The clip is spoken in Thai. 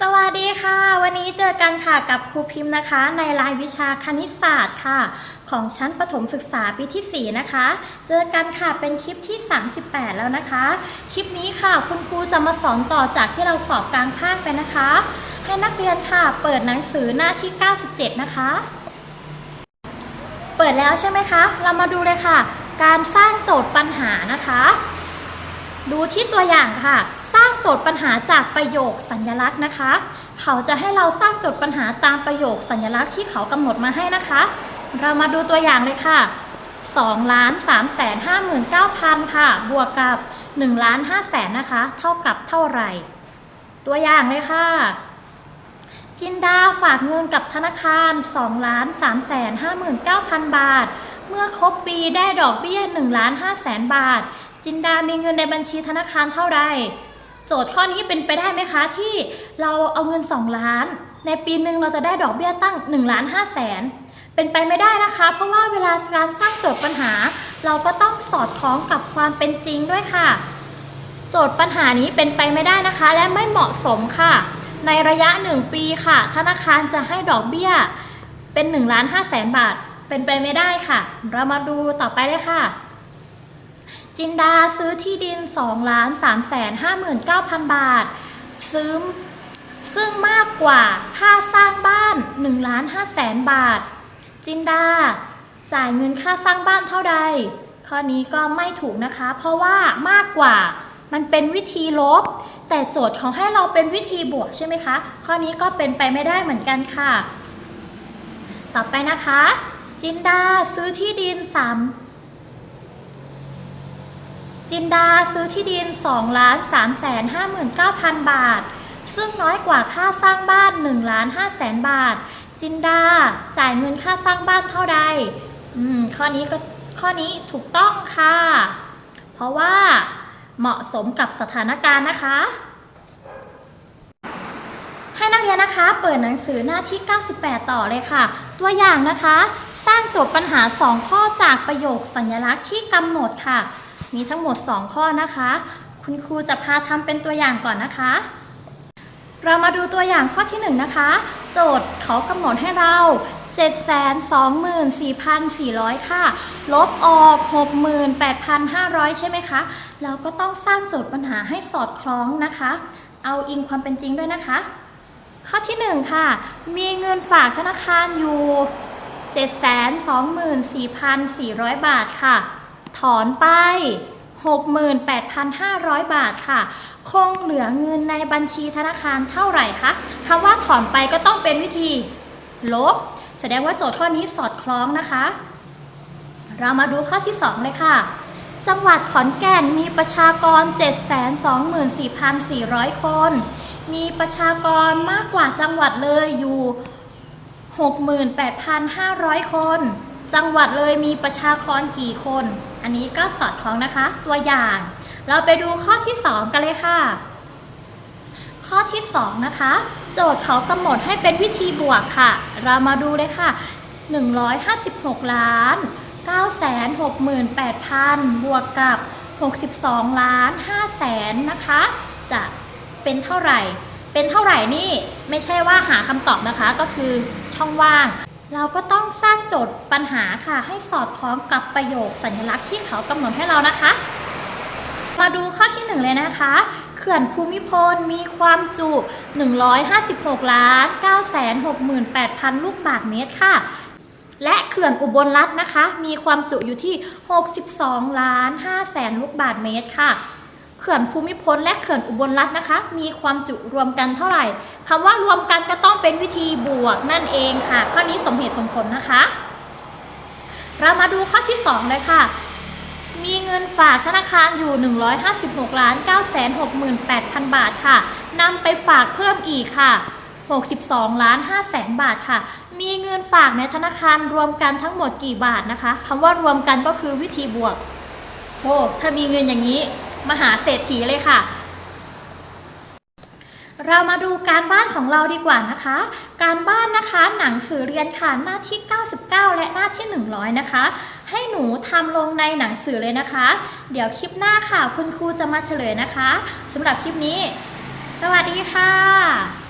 สวัสดีค่ะ วันนี้เจอกันค่ะกับครูพิมพ์นะคะ ในรายวิชาคณิตศาสตร์ค่ะ ของชั้นประถมศึกษาปีที่ 4 นะคะ เจอกันค่ะเป็นคลิปที่ 38 แล้วนะคะ คลิปนี้ค่ะคุณครูจะมาสอนต่อจากที่เราสอบกลางภาคไปนะคะ ให้นักเรียนค่ะเปิดหนังสือหน้าที่ 97 นะคะ เปิดแล้วใช่ไหมคะ เรามาดูเลยค่ะ การสร้างโจทย์ปัญหานะคะ ดูที่ตัวอย่างค่ะ สร้างโจทย์ปัญหาจากประโยคสัญลักษณ์นะคะ เขาจะให้เราสร้างโจทย์ปัญหาตามประโยคสัญลักษณ์ที่เขากำหนดมาให้นะคะ เรามาดูตัวอย่างเลยค่ะ2ล้าน3แสน59,000 ค่ะ บวกกับ1ล้าน5แสนนะคะ เท่ากับเท่าไหร่ ตัวอย่างเลยค่ะ จินดาฝากเงินกับธนาคาร2ล้าน3แสน59,000 บาท เมื่อครบปีได้ดอกเบี้ย1ล้าน5แสนบาท จินดามีเงินในบัญชีธนาคารเท่าไรโจทย์ข้อนี้เป็นไปได้ไหมคะที่เราเอาเงิน 2 ล้าน ในปีหนึ่งเราจะได้ดอกเบี้ยตั้ง1ล้าน5แสนเป็นไปไม่ได้นะคะ เพราะว่าเวลาการสร้างโจทย์ปัญหา เราก็ต้องสอดคล้องกับความเป็นจริงด้วยค่ะ โจทย์ปัญหานี้เป็นไปไม่ได้นะคะ และไม่เหมาะสมค่ะ ในระยะ 1 ปีค่ะ ธนาคารจะให้ดอกเบี้ยเป็น1ล้าน5แสนบาท เป็นไปไม่ได้ค่ะ เรามาดูต่อไปเลยค่ะ จินดาซื้อที่ดิน 2 ล้าน3แสน59,000 บาท ซื้อซึ่งมากกว่าค่าสร้างบ้าน1ล้าน5แสนบาท จินดา จ่ายเงินค่าสร้างบ้านเท่าใด ข้อนี้ก็ไม่ถูกนะคะ เพราะว่ามากกว่ามันเป็นวิธีลบ แต่โจทย์เขาให้เราเป็นวิธีบวกใช่ไหมคะ ข้อนี้ก็เป็นไปไม่ได้เหมือนกันค่ะ ต่อไปนะคะ จินดาซื้อที่ดิน3จินดาซื้อที่ดิน2ล้าน3แสน59,000 บาท ซึ่งน้อยกว่าค่าสร้างบ้าน1ล้าน5แสนบาท จินดาจ่ายเงินค่าสร้างบ้านเท่าใดอืมข้อนี้ก็ข้อนี้ถูกต้องค่ะ เพราะว่าเหมาะสมกับสถานการณ์นะคะ ให้นักเรียนนะคะ เปิดหนังสือหน้าที่ 98 ต่อเลยค่ะ ตัวอย่างนะคะ สร้างโจทย์ปัญหา 2 ข้อจากประโยคสัญลักษณ์ที่กำหนดค่ะ มีทั้งหมด 2 ข้อนะคะ คุณครูจะพาทำเป็นตัวอย่างก่อนนะคะ เรามาดูตัวอย่างข้อที่ 1 นะคะ โจทย์เขากำหนดให้เรา 724,400 ค่ะ ลบออก 68,500 ใช่ไหมคะ เราก็ต้องสร้างโจทย์ปัญหาให้สอดคล้องนะคะ เอาอิงความเป็นจริงด้วยนะคะ ข้อที่ 1 ค่ะ มีเงินฝากธนาคารอยู่ 724,400 บาทค่ะ ถอนไป 68,500 บาทค่ะ คงเหลือเงินในบัญชีธนาคารเท่าไหร่คะคำว่าถอนไปก็ต้องเป็นวิธี ลบ แสดงว่าโจทย์ข้อนี้สอดคล้องนะคะ เรามาดูข้อที่ 2 เลยค่ะจังหวัดขอนแก่นมีประชากร 724,400 คน มีประชากรมากกว่าจังหวัดเลยอยู่ 68,500 คน จังหวัดเลยมีประชากรกี่คน อันนี้ก็สอดคล้องนะคะตัวอย่าง เราไปดูข้อที่ 2 กันเลยค่ะ ข้อที่ 2 นะคะ โจทย์เขากำหนดให้เป็นวิธีบวกค่ะ เรามาดูเลยค่ะ 156 ล้าน 968,000 บวกกับ 62 ล้าน5แสนนะคะ จะ เป็นเท่าไหร่ เป็นเท่าไหร่นี่ไม่ใช่ว่าหาคำตอบนะคะก็คือช่องว่าง เราก็ต้องสร้างโจทย์ปัญหาค่ะ ให้สอดคล้องกับประโยคสัญลักษณ์ที่เขากำหนดให้เรานะคะ มาดูข้อที่ 1 เลยนะคะ เขื่อนภูมิพลมีความจุ 156ล้าน968,000 ลูกบาศก์เมตรค่ะและเขื่อนอุบลรัตน์นะคะ มีความจุอยู่ที่ 62 ล้าน 5 แสนลูกบาศก์เมตรค่ะ ขื่อนภูมิพลและเขื่อนอุบลรัตน์นะคะ มีความจุรวมกันเท่าไหร่คำว่ารวมกันก็ต้องเป็นวิธีบวกนั่นเองค่ะ ข้อนี้สมเหตุสมผลนะคะ เรามาดูข้อที่ 2 เลยค่ะ มีเงินฝากธนาคารอยู่ 156ล้าน968,000 บาทค่ะนำไปฝากเพิ่มอีกค่ะ 62ล้าน5แสนบาทค่ะ มีเงินฝากในธนาคารรวมกันทั้งหมดกี่บาทนะคะคำว่ารวมกันก็คือวิธีบวกโอ้ถ้ามีเงินอย่างนี้ มหาเศรษฐีเลยค่ะ เรามาดูการบ้านของเราดีกว่านะคะ การบ้านนะคะหนังสือเรียนค่ะหน้าที่ 99 และหน้าที่ 100 นะคะ ให้หนูทำลงในหนังสือเลยนะคะ เดี๋ยวคลิปหน้าค่ะคุณครูจะมาเฉลยนะคะสำหรับคลิปนี้ สวัสดีค่ะ